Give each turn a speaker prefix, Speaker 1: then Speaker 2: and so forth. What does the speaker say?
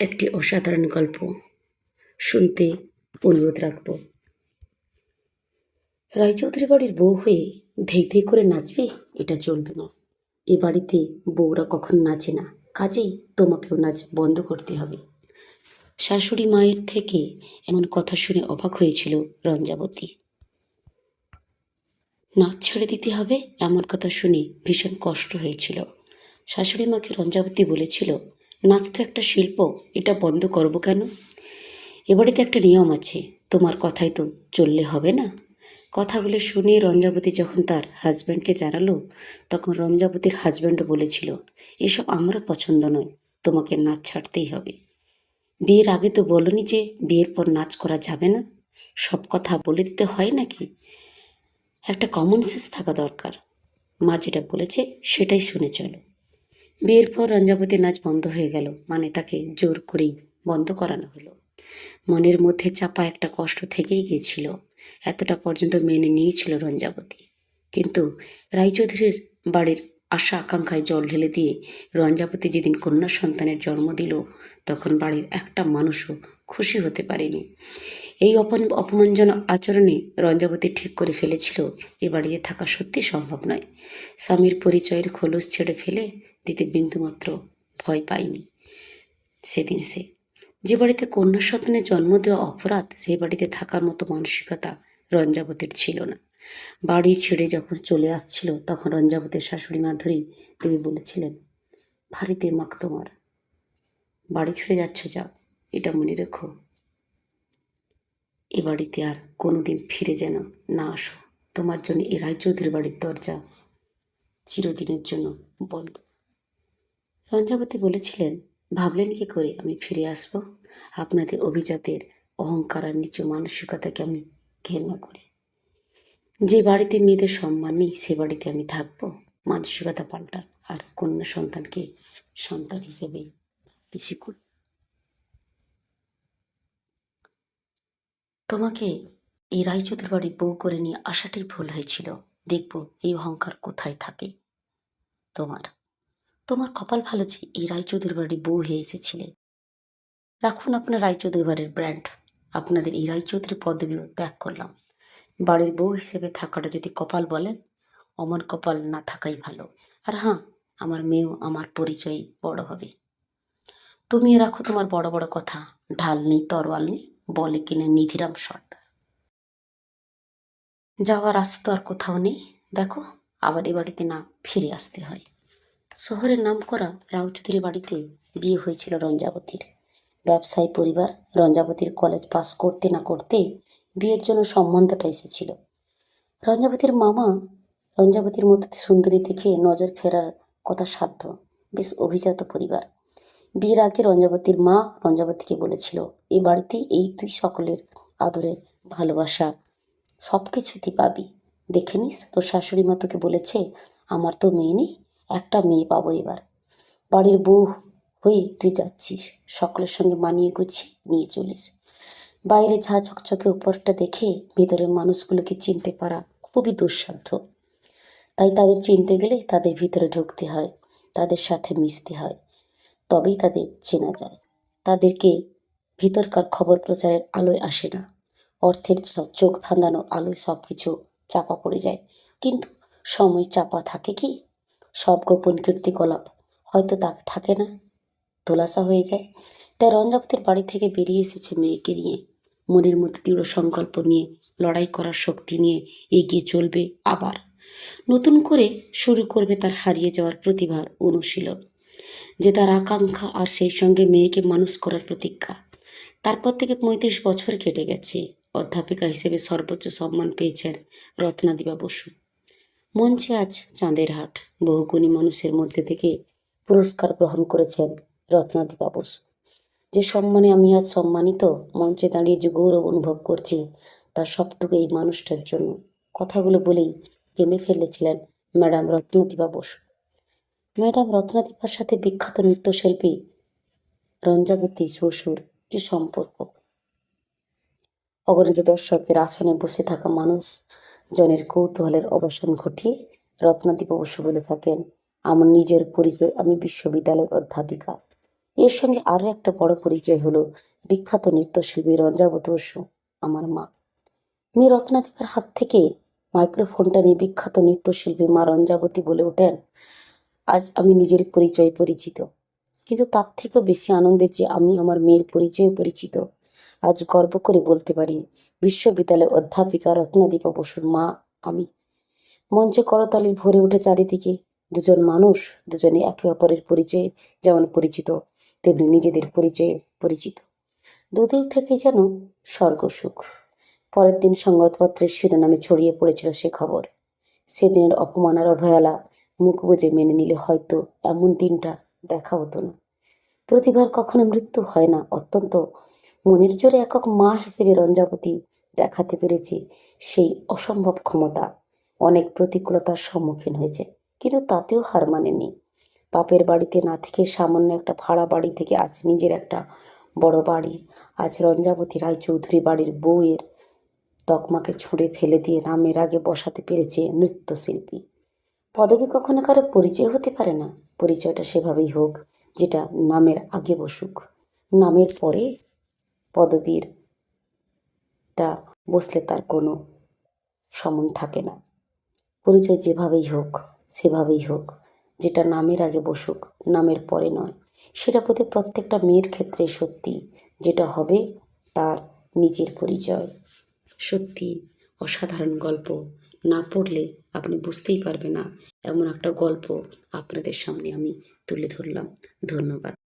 Speaker 1: একটি অসাধারণ গল্প শুনতে অনুরোধ রাখব। রায়চৌধুরী বাড়ির বউ হয়ে ধেই ধেই করে নাচবে? এটা চলবে না। এ বাড়িতে বউরা কখন নাচে না? কাজেই তোমাকেও নাচ বন্ধ করতে হবে। শাশুড়ি মায়ের থেকে এমন কথা শুনে অবাক হয়েছিল রঞ্জাবতী। নাচ ছেড়ে দিতে হবে? এমন কথা শুনে ভীষণ কষ্ট হয়েছিল। শাশুড়ি মাকে রঞ্জাবতী বলেছিল নাচ তো একটা শিল্প, এটা বন্ধ করব কেন? এ বাড়িতে একটা নিয়ম আছে, তোমার কথাই তো চললে হবে না। কথাগুলো শুনে রঞ্জাবতী যখন তার হাজব্যান্ডকে জানালো, তখন রঞ্জাবতীর হাজব্যান্ডও বলেছিল, এসব আমারও পছন্দ নয়, তোমাকে নাচ ছাড়তেই হবে। বিয়ের আগে তো বলনি যে বিয়ের পর নাচ করা যাবে না। সব কথা বলে দিতে হয় নাকি? একটা কমন সেন্স থাকা দরকার। মা যেটা বলেছে সেটাই শুনে চলো। বিয়ের পর রঞ্জাবতী নাচ বন্ধ হয়ে গেল। মানে তাকে জোর করেই বন্ধ করানো হলো। মনের মধ্যে চাপা একটা কষ্ট থেকেই গিয়েছিল। এতটা পর্যন্ত মেনে নিয়েছিল রঞ্জাবতী। কিন্তু রায়চৌধুরীর বাড়ির আশা আকাঙ্ক্ষায় জল ঢেলে দিয়ে রঞ্জাবতী যেদিন কন্যা সন্তানের জন্ম দিল, তখন বাড়ির একটা মানুষও খুশি হতে পারেনি। এই অপন অপমানজনক আচরণে রঞ্জাবতী ঠিক করে ফেলেছিল, এ বাড়িতে থাকা সত্যি সম্ভব নয়। স্বামীর পরিচয়ের খোলস ছেড়ে ফেলে দিতে বিন্দুমাত্র ভয় পায়নি সেদিন সে যে বাড়িতে কন্যা সন্তানের জন্ম দেওয়া অপরাধ সেই বাড়িতে থাকার মতো মানসিকতা রঞ্জাবতীর ছিল না। বাড়ি ছেড়ে যখন চলে আসছিল, তখন রঞ্জাবতীর শাশুড়ি মাধুরী দেবী বলেছিলেন, ভারী দেমাক তোমার। বাড়ি ছেড়ে যাচ্ছ, যাও, এটা মনে রেখো। এ বাড়িতে আর কোনোদিন ফিরে যেন না আসো। তোমার জন্য এ রায়চৌধুরী বাড়ির দরজা চিরদিনের জন্য বন্ধ। রঞ্জাবতী বলেছিলেন, ভাবলেন কি করে আমি ফিরে আসব? আপনাদের অভিজাতের অহংকার আর নিচু মানসিকতাকে আমি ঘেন্না করি। যে বাড়িতে মেয়েদের সম্মান নেই, সে বাড়িতে আমি থাকব। মানসিকতা পাল্টান আর কন্যা সন্তানকে সন্তান হিসেবে বেশি করি। তোমাকে এই রায়চৌধুরী বাড়ি বউ করে নিয়ে আসাটাই ভুল হয়েছিল। দেখব এই অহংকার কোথায় থাকে তোমার। তোমার কপাল ভালো যে এই রায়চৌধুরী বাড়ি বউ হয়ে এসেছিলে। রাখুন আপনার রায়চৌধুরী বাড়ির ব্র্যান্ড আপনাদের এই রায়চৌধুরী পদবিও ত্যাগ করলাম। বাড়ির বউ হিসেবে থাকাটা যদি কপাল বলেন, অমন কপাল না থাকাই ভালো। আর হ্যাঁ আমার মেয়েও আমার পরিচয় বড় হবে। তুমি রাখো তোমার বড় বড় কথা। ঢাল নেই, তরোয়াল নেই, বলে কিনা নিধিরাম সর্দার যাওয়ার রাস্তা তো আর কোথাও নেই। দেখো, আবার এ বাড়িতে না ফিরে আসতে হয়। শহরের নাম করা রাউচৌধুরী বাড়িতে বিয়ে হয়েছিল রঞ্জাবতীর। ব্যবসায়ী পরিবার রঞ্জাবতীর কলেজ পাস করতে না করতে বিয়ের জন্য সম্বন্ধটা এসেছিল। রঞ্জাবতীর মামা রঞ্জাবতীর মতো সুন্দরী দেখে নজর ফেরার কথা সাধ্য, বেশ অভিজাত পরিবার। বিয়ের আগে রঞ্জাবতীর মা রঞ্জাবতীকে বলেছিল এই বাড়িতে এই তুই সকলের আদরের ভালোবাসা সব কিছুতেই পাবি। দেখে নিস, তোর শাশুড়ি মা তোকে বলেছে, আমার তো মেয়ে নেই একটা মেয়ে পাবো এবার। বাড়ির বউ হয়ে তুই যাচ্ছিস। সকলের সঙ্গে মানিয়ে গুছিয়ে নিয়ে চলিস। বাইরে ঝা চকচকে উপরটা দেখে ভিতরের মানুষগুলোকে চিনতে পারা খুবই দুঃসাধ্য। তাই তাদের চিনতে গেলে তাদের ভিতরে ঢুকতে হয়, তাদের সাথে মিশতে হয়। তবেই তাদের চেনা যায়। তাদেরকে ভিতরকার খবর প্রচারের আলোয় আসে না। অর্থের চোখ ধাঁধানো আলোয় সব কিছু চাপা পড়ে যায়। কিন্তু সময় চাপা থাকে কি? সব গোপন কীর্তিকলাপ। হয়তো তা থাকে না তোলাসা হয়ে যায়। তাই রঞ্জাবতীর বাড়ি থেকে বেরিয়ে এসেছে মেয়েকে নিয়ে। মনের মধ্যে দৃঢ় সংকল্প নিয়ে, লড়াই করার শক্তি নিয়ে এগিয়ে চলবে আবার। নতুন করে শুরু করবে তার হারিয়ে যাওয়ার প্রতিভার অনুশীলন। যে তার আকাঙ্ক্ষা আর সেই সঙ্গে মেয়েকে মানুষ করার প্রতিজ্ঞা। তারপর থেকে পঁয়ত্রিশ বছর কেটে গেছে। অধ্যাপিকা হিসেবে সর্বোচ্চ সম্মান পেয়েছেন রত্নাদিবা বসু। মঞ্চে আজ চাঁদের হাট। বহু গুণী মানুষের মধ্যে থেকে পুরস্কার গ্রহণ করেছেন রত্নাদিবা বসু যে সম্মানে আমি আজ সম্মানিত, মঞ্চে দাঁড়িয়ে যে গৌরব অনুভব করছি তার সবটুকু এই মানুষটার জন্য। কথাগুলো বলেই কেঁদে ফেলেছিলেন ম্যাডাম রত্নদীপা বসু ম্যাডাম রত্নাদীপার সাথে বিখ্যাত নৃত্যশিল্পী রঞ্জাবতী বসুর কি সম্পর্ক। অগণিত দর্শকের আসনে বসে থাকা মানুষ জনের কৌতূহলের অবসান ঘটিয়ে রত্নাদীপ বসু বলে থাকেন, আমার নিজের পরিচয় আমি বিশ্ববিদ্যালয়ের অধ্যাপিকা। এর সঙ্গে আরও একটা বড় পরিচয় হলো বিখ্যাত নৃত্যশিল্পী রঞ্জাবতী বসু, আমার মা। মেয়ে রত্নাদীপার হাত থেকে মাইক্রোফোনটা নিয়ে বিখ্যাত নৃত্যশিল্পী মা রঞ্জাবতী বলে ওঠেন, আজ আমি নিজের পরিচয় পরিচিত। কিন্তু তার থেকেও বেশি আনন্দের যে আমি আমার মেয়ের পরিচয় পরিচিত। আজ গর্ব করে বলতে পারি বিশ্ববিদ্যালয়ের অধ্যাপিকা রত্নাদীপা বসুর মা আমি। মঞ্চে করতালি ভরে ওঠে চারিদিকে দুজন মানুষ, দুজনে একে অপরের পরিচয়ে যেমন পরিচিত, তেমনি নিজেদের পরিচয়ে পরিচিত। দুদিক থেকে যেন স্বর্গসুখ পরের দিন সংবাদপত্রের শিরোনামে ছড়িয়ে পড়েছিল সে খবর। সেদিনের অপমান আর অবহেলা মুখ বুজে মেনে নিলে হয়তো এমন দিনটা দেখা হতো না। প্রতিভার কখনো মৃত্যু হয় না, অত্যন্ত মনের জোরে একক মা হিসেবে রঞ্জাবতী দেখাতে পেরেছে সেই অসম্ভব ক্ষমতা। অনেক প্রতিকূলতার সম্মুখীন হয়েছে, কিন্তু তাতেও হার মানেনি বাপের বাড়িতে না থেকে সামান্য একটা ভাড়া বাড়ি থেকে আজ নিজের একটা বড় বাড়ি, আজ রঞ্জাবতী রায়চৌধুরী বাড়ির বউয়ের তকমাকে ছুঁড়ে ফেলে দিয়ে নামের আগে বসাতে পেরেছে নৃত্যশিল্পী। পদবী কখনো কারও পরিচয় হতে পারে না, পরিচয়টা সেভাবেই হোক, যেটা নামের আগে বসুক। নামের পরে পদবীর টা বসলে তার কোনো সমন থাকে না। পরিচয় যেভাবেই হোক, সেভাবেই হোক, যেটা নামের আগে বসুক, নামের পরে নয়, সেটা প্রতি প্রত্যেকটা মেয়ের ক্ষেত্রে সত্যি, যেটা হবে তার নিজের পরিচয়। সত্যি অসাধারণ গল্প না পড়লে আপনি বুঝতেই পারবে না, এমন একটা গল্প আপনাদের সামনে আমি তুলে ধরলাম। ধন্যবাদ।